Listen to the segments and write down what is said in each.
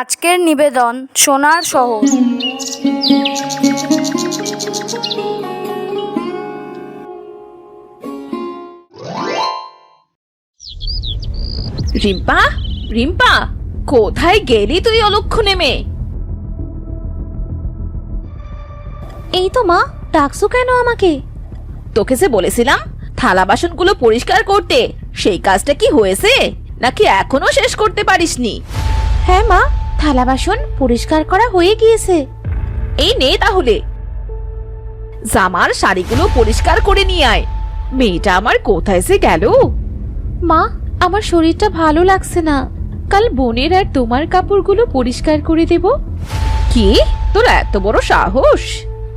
আজকের নিবেদন সোনার শহর। রিম্পা রিম্পা কোথায় গেলি তুই অলক্ষণে মেয়ে? এই তো মা ডাকছো কেন আমাকে? তোকে যে বলেছিলাম থালা বাসনগুলো পরিষ্কার করতে সেই কাজটা কি হয়েছে? নাকি এখনও শেষ করতে পারিসনি? হ্যাঁ মা থালা বাসন পরিষ্কার করা হয়ে গিয়েছে। এই নে তাহলে। জামার শাড়িগুলো পরিষ্কার করে নিয়ে আয়। মেয়েটা আমার কোথায় সে গেল? মা আমার শরীরটা ভালো লাগছে না। কাল বোনের আর তোমার কাপড়গুলো পরিষ্কার করে দেব। কি? তোর এত বড় সাহস?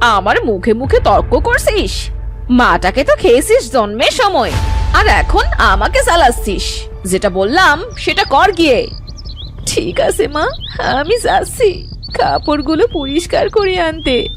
আমার মুখে মুখে তর্ক করছিস? মাটাকে তো খেয়েছিস জন্মের সময়। আর এখন আমাকে চালাচ্ছিস যেটা বললাম সেটা কর গিয়ে। ঠিক আছে, মা। আমি যাচ্ছি। কাপড়গুলো পরিষ্কার করে আনতে।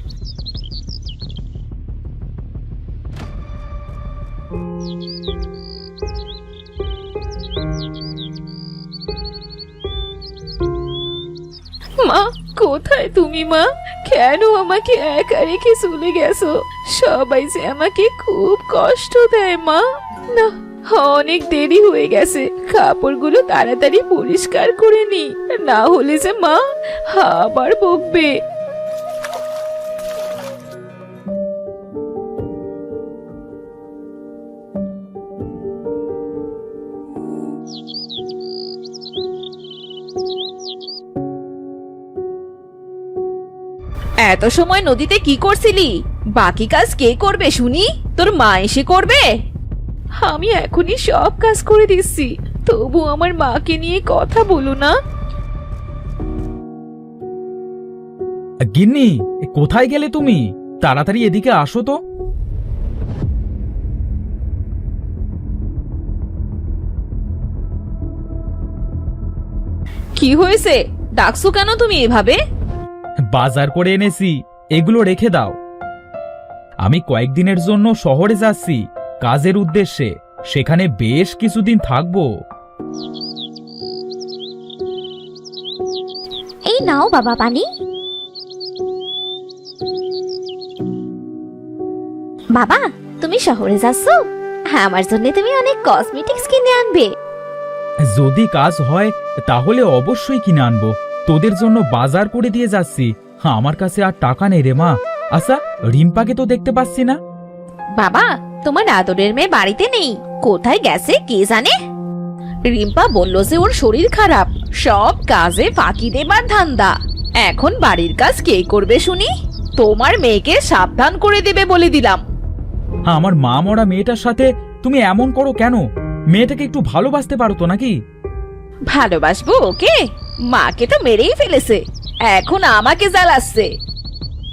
মা, কোথায় তুমি, মা? কেন আমাকে একা রেখে চলে গেছো? সবাই যে আমাকে খুব কষ্ট দেয়, মা। না অনেক দেরি হয়ে গেছে। কাপড়গুলো তাড়াতাড়ি পরিষ্কার করে নি। না হলে যে মা আবার বকবে। এত সময় নদীতে কি করছিলি? বাকি কাজ কে করবে শুনি? তোর মা এসে করবে? আমি এখনই সব কাজ করে দিচ্ছি। তবু আমার মাকে নিয়ে কথা বলো না। গিন্নি এ কোথায় গেলে তুমি? তাড়াতাড়ি এদিকে আসো তো। কি হয়েছে? ডাকছো কেন তুমি এভাবে? বাজার করে এনেছি এগুলো রেখে দাও। আমি কয়েকদিনের জন্য শহরে যাচ্ছি। কাজের উদ্দেশ্যে সেখানে বেশ কিছুদিন থাকব। এই নাও বাবা পানি। বাবা তুমি শহরে যাচ্ছ? হ্যাঁ আমার জন্য তুমি অনেক কসমেটিক্স কিনে আনবে। যদি কাজ হয় তাহলে অবশ্যই কিনে আনব। তোদের জন্য বাজার করে দিয়ে যাচ্ছি। হ্যাঁ আমার কাছে আর টাকা নেই রে মা। আচ্ছা রিম্পাকে তো দেখতে পাচ্ছি না। বাবা তোমার আদরের মেয়ে বাড়িতে নেই। কোথায় গেছে কে জানে? রিম্পা বলল যে ওর শরীর খারাপ। সব কাজে ফাঁকি দেবার ধান্দা। এখন বাড়ির কাজ কে করবে শুনি? তোমার মেয়েকে সাবধান করে দেবে বলে দিলাম। হ্যাঁ আমার মা মরা মেয়েটার সাথে তুমি এমন করো কেন? মেয়েটাকে একটু ভালোবাসতে পারো তো নাকি? ভালোবাসবো ওকে? মাকে তো মেরেই ফেলেছে। এখন আমাকে জ্বালাচ্ছে।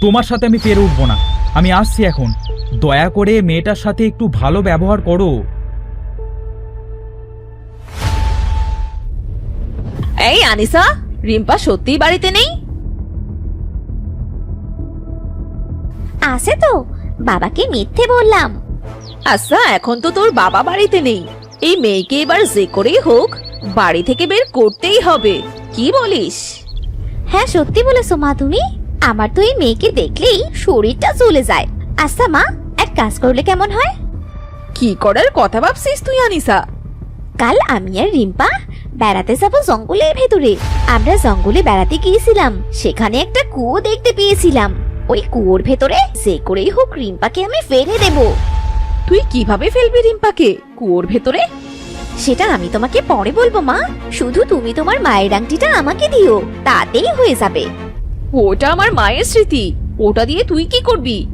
তোমার সাথে আমি পেরে উঠবো না। আমি আসছি এখন। দয়া করে মেয়েটার সাথে একটু ভালো ব্যবহার করো। এই আনিসা রিম্পা সত্যিই বাড়িতে নেই? আছে তো। বাবাকে মিথ্যে বললাম। আচ্ছা এখন তো তোর বাবা বাড়িতে নেই। এই মেয়েকে এবার যে করেই হোক বাড়ি থেকে বের করতেই হবে। কি বলিস? হ্যাঁ সত্যি বলেছ মা তুমি? আমার তো এই মেয়েকে দেখলেই শরীরটা চলে যায়। আচ্ছা মা এক কাজ করলে কেমন হয়? কি করার কথা ভাবছিস তুই আনিসা? কাল আমি আর রিম্পা বেড়াতে যাব জঙ্গলের ভেতরে। আমরা জঙ্গলে বেড়াতে গিয়েছিলাম সেখানে একটা কুয়ো দেখতে পেয়েছিলাম। ওই কুয়োর ভেতরে যে করেই হোক রিম্পাকে আমি ফেলে দেব। তুই কীভাবে ফেলবি রিম্পাকে? কুয়োর ভেতরে? সেটা আমি তোমাকে পরে বলব মা। শুধু তুমি তোমার মায়ের আংটিটা আমাকে দিও তাতেই হয়ে যাবে। ওটা আমার মায়ের স্মৃতি। ওটা দিয়ে তুই কি করবি?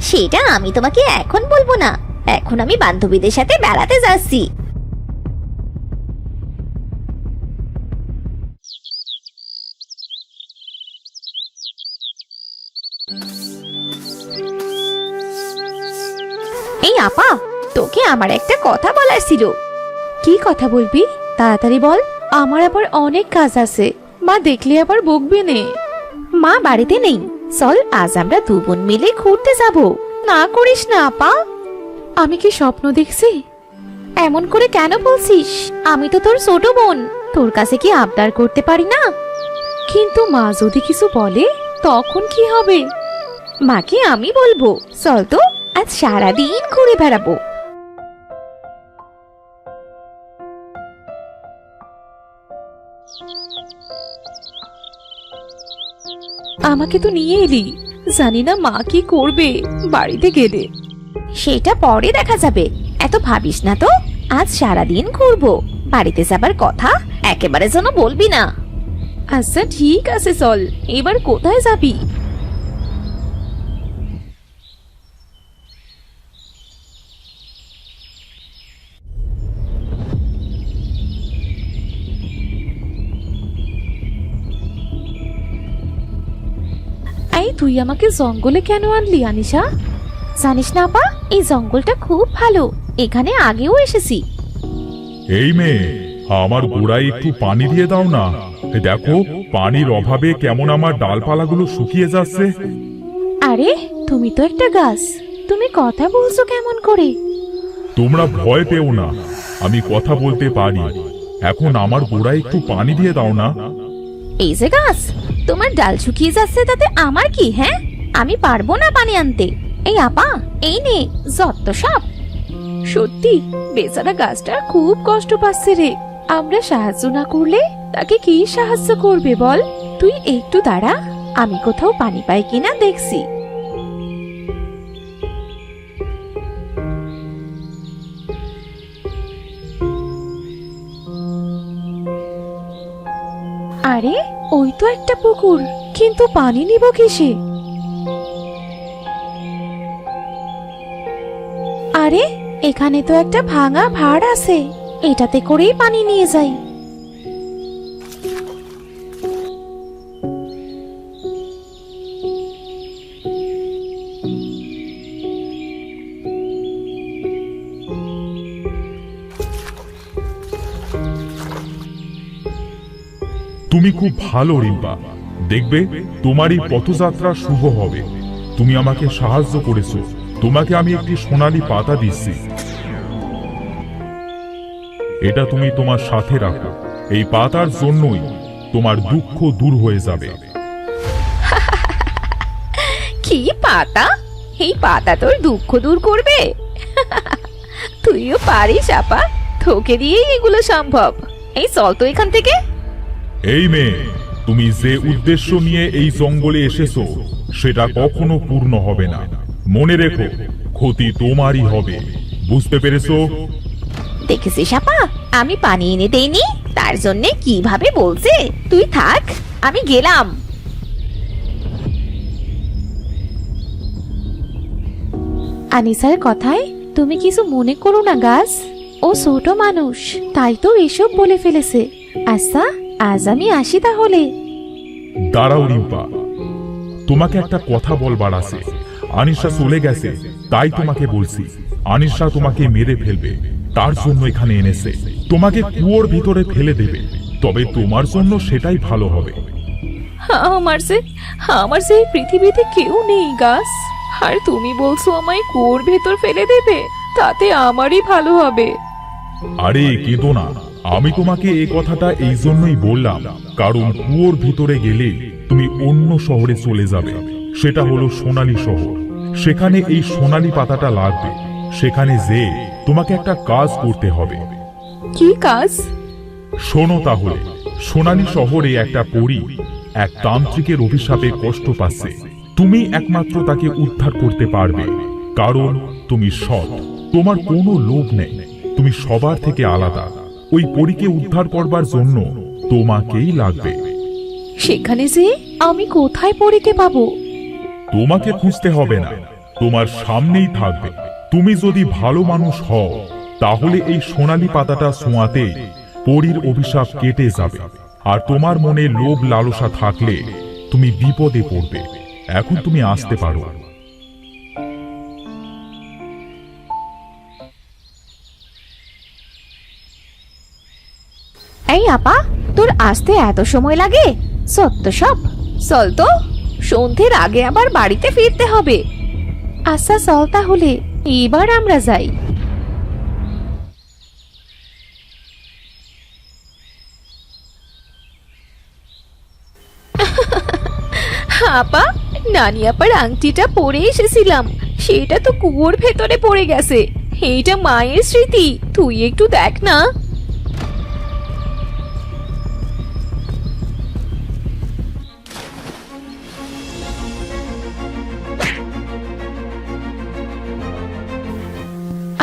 সেটা আমি তোমাকে এখন বলব না। এখন আমি বান্ধবীদের সাথে বেড়াতে যাচ্ছি। এই আপা তোকে আমার একটা কথা বলার ছিল। কি কথা বলবি? তাড়াতাড়ি বল। আমার আবার অনেক কাজ আছে। মা দেখলে আবার বকবে নে। মা বাড়িতে নেই। চল, আজ আমরা দু বোন মিলে ঘুরতে যাব। না করিস না, আপা। আমি কি স্বপ্ন দেখছি? এমন করে কেন বলছিস? আমি তো তোর ছোট বোন। তোর কাছে কি আবদার করতে পারি না? কিন্তু মা যদি কিছু বলে, তখন কি হবে? মাকে আমি বলব, চল তো, আজ সারাদিন ঘুরে বেড়াবো। আমাকে তো নিয়ে এলি। জানি না মা কি করবে বাড়িতে গেলে। সেটা পরে দেখা যাবে। এত ভাবিস না তো? আজ সারাদিন ঘুরবো। বাড়িতে যাবার কথা একেবারে যেন বলবি না। আচ্ছা ঠিক আছে চল। এবার কোথায় যাবি? এই তুই আমাকে জঙ্গলে কেন আনলি আনিশা? জানিস না আপা এই জঙ্গলটা খুব ভালো। এখানে আগেও এসেছি। এই মেয়ে আমার গোড়ায় একটু পানি দিয়ে দাও না। দেখো পানির অভাবে কেমন আমার ডালপালাগুলো শুকিয়ে যাচ্ছে। আরে তুমি তো একটা গাছ। তুমি কথা বলছো কেমন করে? তোমরা ভয় পেও না আমি কথা বলতে পারি। এখন আমার গোড়ায় একটু পানি দিয়ে দাও না। এই যে গাছ তোমার ডাল শুকিয়ে যাচ্ছে, তাতে আমার কি হ্যাঁ? আমি পারব না পানি আনতে। এই আপা, এই নে যত সব সত্যি, বেচারা গাছটার খুব কষ্ট পাচ্ছে রে। আমরা সাহায্য না করলে তাকে কি সাহায্য করবে বল? তুই একটু দাঁড়া, আমি কোথাও পানি পাই কিনা দেখছি। আরে ওই তো একটা পুকুর, কিন্তু পানি নিব কিসে? আরে, এখানে তো একটা ভাঙা ভাড় আছে, এটাতে করেই পানি নিয়ে যাই। তুমি খুব ভালো, রিম্পা। দেখবে তোমার এই পথযাত্রা শুভ হবে। তুমি আমাকে সাহায্য করেছ। তোমাকে আমি একটি সোনালি পাতা দিচ্ছি। এটা তুমি তোমার সাথে রাখো। এই পাতার জন্যই তোমার দুঃখ দূর হয়ে যাবে। কি পাতা? এই পাতা তোর দুঃখ দূর করবে? তুইও পারিস, আপা। তোকে দিয়েই এগুলো সম্ভব। এই চল তো এখান থেকে। এই মেয়ে তুমি যে উদ্দেশ্য নিয়ে এই জঙ্গলে এসেছ সেটা কখনো পূর্ণ হবে না। মনে রেখো ক্ষতি তোমারই হবে। বুঝতে পেরেছ? দেখেছিস আপা? আমি পানি এনে দেইনি তার জন্য কীভাবে বলছে? তুই থাক আমি গেলাম। আনিসার কথায় তুমি কিছু মনে করো না গাছ। ও ছোট মানুষ তাই তো এসব বলে ফেলেছে। আচ্ছা আজ আমি আসি তাহলে। দাঁড়াও রিম্পা তোমাকে একটা কথা বলবার আছে। আনিশা চলে গেছে তাই তোমাকে বলছি। আনিশা তোমাকে মেরে ফেলবে তার জন্য এখানে এনেছে। তোমাকে কুয়োর ভিতরে ফেলে দেবে তবে তোমার জন্য সেটাই ভালো হবে। আমার যে আমার যে এই পৃথিবীতে কেউ নেই গাছ। আর তুমি বলছো আমায় কুয়োর ভেতর ফেলে দেবে তাতে আমারই ভালো হবে। আরে কেঁদো না। আমি তোমাকে এই কথাটা এই জন্যই বললাম কারণ কুয়োর ভিতরে গেলে তুমি অন্য শহরে চলে যাবে। সেটা হলো সোনালী শহর। সেখানে এই সোনালী পাতাটা লাগবে। সেখানে যে তোমাকে একটা কাজ করতে হবে। কি কাজ? শোনো তাহলে সোনালী শহরে একটা পরী এক তান্ত্রিকের অভিশাপে কষ্ট পাচ্ছে। তুমি একমাত্র তাকে উদ্ধার করতে পারবে কারণ তুমি সৎ। তোমার কোনো লোভ নেই। তুমি সবার থেকে আলাদা। ওই পরীকে উদ্ধার করবার জন্য তোমাকেই লাগবে। সেখানে যে আমি কোথায় পরীকে পাবো? তোমাকে খুঁজতে হবে না। তোমার সামনেই থাকবে। তুমি যদি ভালো মানুষ হও তাহলে এই সোনালী পাতাটা ছোঁয়াতে পরীর অভিশাপ কেটে যাবে। আর তোমার মনে লোভ লালসা থাকলে তুমি বিপদে পড়বে। এখন তুমি আসতে পারো। এই আপা, তোর আসতে এত সময় লাগে? সত্য সব। চল তো, সন্ধ্যের আগে আবার বাড়িতে ফিরতে হবে। আচ্ছা চল তাহলে, এবার আমরা যাই। আপা, নানি আপার আংটিটা পরে এসেছিলাম। সেটা তো কুয়োর ভেতরে পড়ে গেছে। এইটা মায়ের স্মৃতি। তুই একটু দেখ না।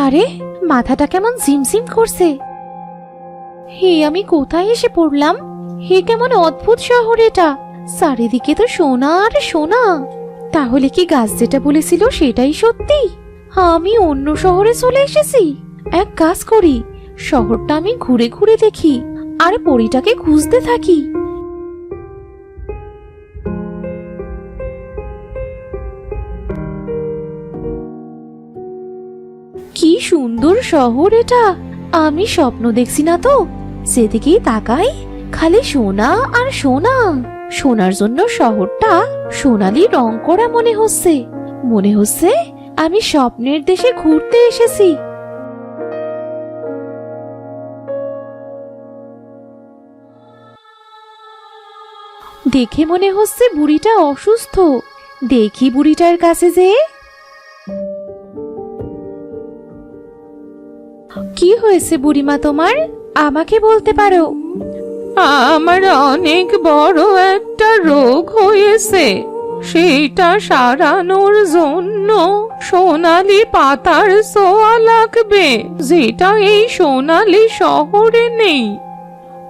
আরে, মাথাটা কেমন ঝিমঝিম করছে। হে, আমি কোথায় এসে পড়লাম? হে, কেমন অদ্ভুত শহর এটা। চারিদিকে তো সোনা আর সোনা। তাহলে কি গাছ যেটা বলেছিল সেটাই সত্যি? আমি অন্য শহরে চলে এসেছি। এক কাজ করি, শহরটা আমি ঘুরে ঘুরে দেখি, আর পরিটাকে খুঁজতে থাকি। কি সুন্দর শহর এটা। আমি স্বপ্ন দেখছি না তো। সেদিকেই তাকাই, খালি সোনা আর সোনা। সোনার জন্য শহরটা সোনালি রং করা মনে হচ্ছে। মনে হচ্ছে আমি স্বপ্নের দেশে ঘুরতে এসেছি। দেখে মনে হচ্ছে বুড়িটা অসুস্থ। দেখি বুড়িটার কাছে যে কি হয়েছে বুড়িমা তোমার? আমাকে বলতে পারো। আমার অনেক বড় একটা রোগ হয়েছে। সেটা সারানোর জন্য সোনালি পাতার সোয়া লাগবে যেটা এই সোনালি শহরে নেই।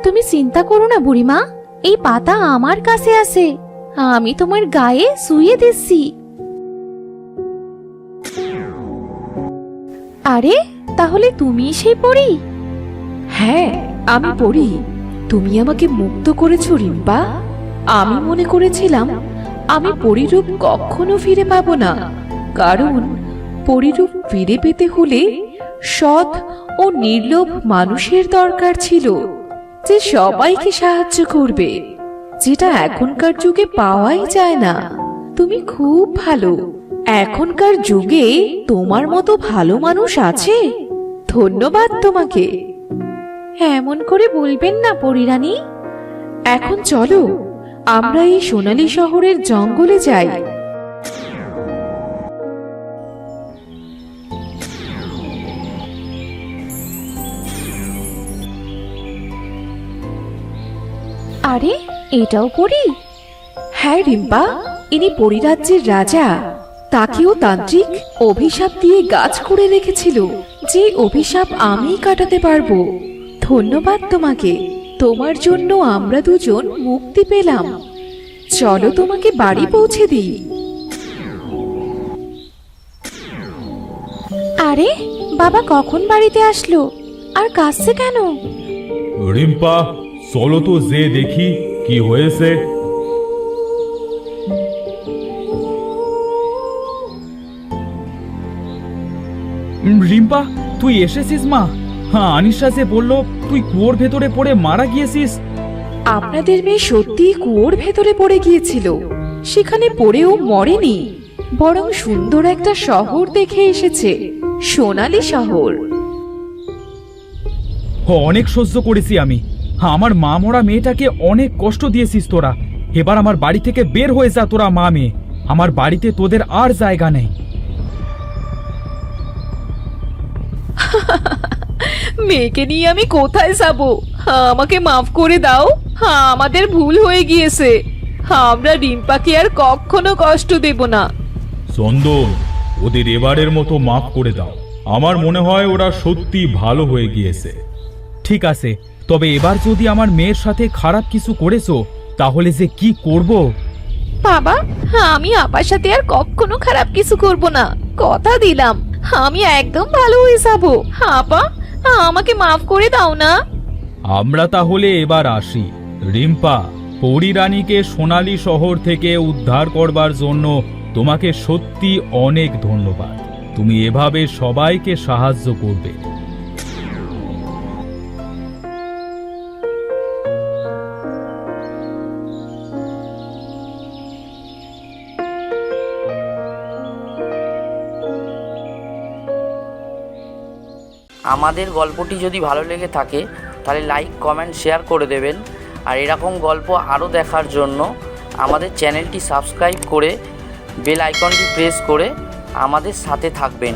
তুমি চিন্তা করো না বুড়িমা এই পাতা আমার কাছে আছে। আমি তোমার গায়ে শুয়ে দিচ্ছি। আরে তাহলে তুমি সেই পড়ি হ্যাঁ আমি পড়ি তুমি আমাকে মুক্ত করেছ, রিম্পা। আমি মনে করেছিলাম, আমি পরিরূপ কখনো ফিরে পাবো না। কারণ, পরিরূপ ফিরে পেতে হলে সৎ ও নির্লোভ মানুষের দরকার ছিল, যে সবাইকে সাহায্য করবে, যেটা এখনকার যুগে পাওয়াই যায় না। তুমি খুব ভালো। এখনকার যুগে তোমার মতো ভালো মানুষ আছে? ধন্যবাদ তোমাকে। এমন করে বলবেন না পরিরানী। এখন চলো, আমরা এই সোনালী শহরের জঙ্গলে যাই। আরে, এটাও পড়ি হ্যাঁ রিম্পা, ইনি পরিরাজ্যের রাজা। তাকেও তান্ত্রিক অভিশাপ দিয়ে গাছ করে রেখেছিল। যে অভিশাপ আমি কাটাতে পারব। ধন্যবাদ তোমাকে। তোমার জন্য আমরা দুজন মুক্তি পেলাম। চলো তোমাকে বাড়ি পৌঁছে দিই। আরে, বাবা কখন বাড়িতে আসলো? আর কাঁদছে কেন? রিম্পা, চলো তো যে দেখি কি হয়েছে। রিম্পা তুই এসেছিস মা? হ্যাঁ আনিশা যে বলল তুই কুয়োর ভেতরে পড়ে মারা গিয়েছিস। আপনাদের মেয়ে সত্যি কুয়োর ভেতরে পড়ে গিয়েছিল। সেখানে পড়েও মরেনি। বরং সুন্দর একটা শহর দেখে এসেছে সোনালী শহর। অনেক সহ্য করেছি আমি। আমার মা মরা মেয়েটাকে অনেক কষ্ট দিয়েছিস তোরা। এবার আমার বাড়ি থেকে বের হয়ে যা তোরা মা মেয়ে। আমার বাড়িতে তোদের আর জায়গা নেই। মেয়েকে নিয়ে আমি কোথায় যাব? আমাকে মাফ করে দাও। হ্যাঁ আমাদের ভুল হয়ে গিয়েছে। আমরা রিম্পাকে আর কখনো কষ্ট দেব না। চন্দন ওদের এবারের মতো মাফ করে দাও। আমার মনে হয় ওরা সত্যি ভালো হয়ে গিয়েছে। ঠিক আছে তবে এবার যদি আমার মেয়ের সাথে খারাপ কিছু করেছ তাহলে যে কি করব? বাবা আমি আপার সাথে আর কখনো খারাপ কিছু করব না। কথা দিলাম। আমি একদম ভালো হয়ে যাব। আপা? আমাকে মাফ করে দাও না। আমরা তাহলে এবার আসি। রিম্পা, পরিরানীকে সোনালী শহর থেকে উদ্ধার করবার জন্য তোমাকে সত্যি অনেক ধন্যবাদ। তুমি এভাবে সবাইকে সাহায্য করবে। আমাদের গল্পটি যদি ভালো লেগে থাকে, তাহলে লাইক কমেন্ট শেয়ার করে দেবেন। আর এরকম গল্প আরও দেখার জন্য আমাদের চ্যানেলটি সাবস্ক্রাইব করে বেল আইকনটি প্রেস করে আমাদের সাথে থাকবেন।